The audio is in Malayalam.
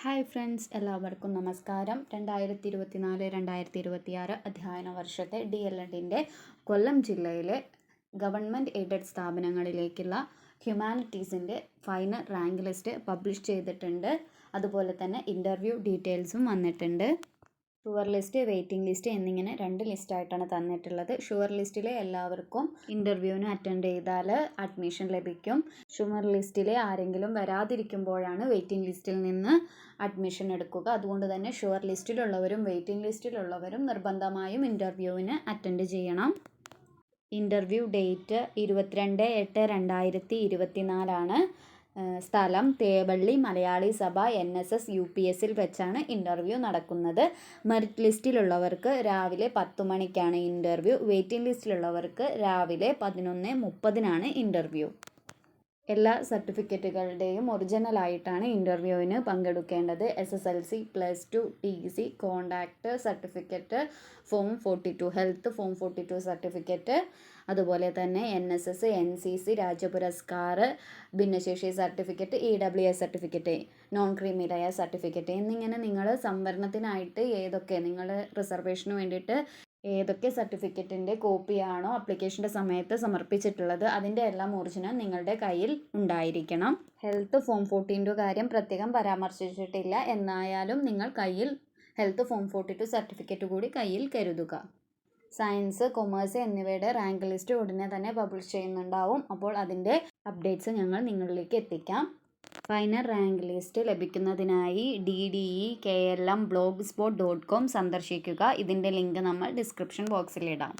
ഹായ് ഫ്രണ്ട്സ് എല്ലാവർക്കും നമസ്കാരം. രണ്ടായിരത്തി ഇരുപത്തിനാല് രണ്ടായിരത്തി ഇരുപത്തിയാറ് അധ്യയന വർഷത്തെ ഡി എൽ എഡിന്റെ കൊല്ലം ജില്ലയിലെ ഗവൺമെന്റ് എയ്ഡഡ് സ്ഥാപനങ്ങളിലേക്കുള്ള ഹ്യൂമാനിറ്റീസിന്റെ ഫൈനൽ റാങ്ക് ലിസ്റ്റ് പബ്ലിഷ് ചെയ്തിട്ടുണ്ട്. അതുപോലെ തന്നെ ഇന്റർവ്യൂ ഡീറ്റെയിൽസും വന്നിട്ടുണ്ട്. ഷുവർ ലിസ്റ്റ് വെയിറ്റിംഗ് ലിസ്റ്റ് എന്നിങ്ങനെ രണ്ട് ലിസ്റ്റായിട്ടാണ് തന്നിട്ടുള്ളത്. ഷുവർ ലിസ്റ്റിലെ എല്ലാവർക്കും ഇന്റർവ്യൂവിന് അറ്റൻഡ് ചെയ്താൽ അഡ്മിഷൻ ലഭിക്കും. ഷുവർ ലിസ്റ്റിലെ ആരെങ്കിലും വരാതിരിക്കുമ്പോഴാണ് വെയിറ്റിംഗ് ലിസ്റ്റിൽ നിന്ന് അഡ്മിഷൻ എടുക്കുക. അതുകൊണ്ട് തന്നെ ഷുവർ ലിസ്റ്റിലുള്ളവരും വെയിറ്റിംഗ് ലിസ്റ്റിലുള്ളവരും നിർബന്ധമായും ഇന്റർവ്യൂവിന് അറ്റൻഡ് ചെയ്യണം. ഇന്റർവ്യൂ ഡേറ്റ് ഇരുപത്തിരണ്ട് എട്ട് രണ്ടായിരത്തി ഇരുപത്തിനാലാണ്. സ്ഥലം Thevally Malayali Sabha N S S U P എസിൽ വെച്ചാണ് ഇന്റർവ്യൂ നടക്കുന്നത്. മെറിറ്റ് ലിസ്റ്റിലുള്ളവർക്ക് രാവിലെ പത്ത് മണിക്കാണ് ഇന്റർവ്യൂ വെയിറ്റിംഗ് ലിസ്റ്റിലുള്ളവർക്ക് രാവിലെ പതിനൊന്ന് മുപ്പതിനാണ് ഇന്റർവ്യൂ എല്ലാ സർട്ടിഫിക്കറ്റുകളുടെയും ഒറിജിനലായിട്ടാണ് ഇന്റർവ്യൂവിന് പങ്കെടുക്കേണ്ടത്. S S L C plus two T C conduct certificate form forty two health form forty two certificate അതുപോലെ തന്നെ N S S N C C Rajyapuraskar ഭിന്നശേഷി certificate E W S certificate non creamy layer certificate എന്നിങ്ങനെ നിങ്ങൾ സംവരണത്തിനായിട്ട് ഏതൊക്കെ നിങ്ങൾ റിസർവേഷന് വേണ്ടിയിട്ട് ഏതൊക്കെ സർട്ടിഫിക്കറ്റിന്റെ കോപ്പിയാണോ അപ്ലിക്കേഷന്റെ സമയത്ത് സമർപ്പിച്ചിട്ടുള്ളത് അതിന്റെ എല്ലാം ഒറിജിനൽ നിങ്ങളുടെ കയ്യിൽ ഉണ്ടായിരിക്കണം. ഹെൽത്ത് ഫോം ഫോർട്ടീന്റെ കാര്യം പ്രത്യേകം പരാമർശിച്ചിട്ടില്ല. എന്നായാലും നിങ്ങൾ കയ്യിൽ health form forty two certificate കൂടി കയ്യിൽ കരുതുക. സയൻസ് കൊമേഴ്സ് എന്നിവയുടെ റാങ്ക് ലിസ്റ്റ് ഉടനെ തന്നെ പബ്ലിഷ് ചെയ്യുന്നുണ്ടാവും. അപ്പോൾ അതിന്റെ അപ്ഡേറ്റ്സ് ഞങ്ങൾ നിങ്ങളിലേക്ക് എത്തിക്കാം. ഫൈനൽ റാങ്ക് ലിസ്റ്റ് ലഭിക്കുന്നതിനായി D D E K L M blog spot dot com സന്ദർശിക്കുക. ഇതിന്റെ ലിങ്ക് നമ്മൾ ഡിസ്ക്രിപ്ഷൻ ബോക്സിൽ ഇടാം.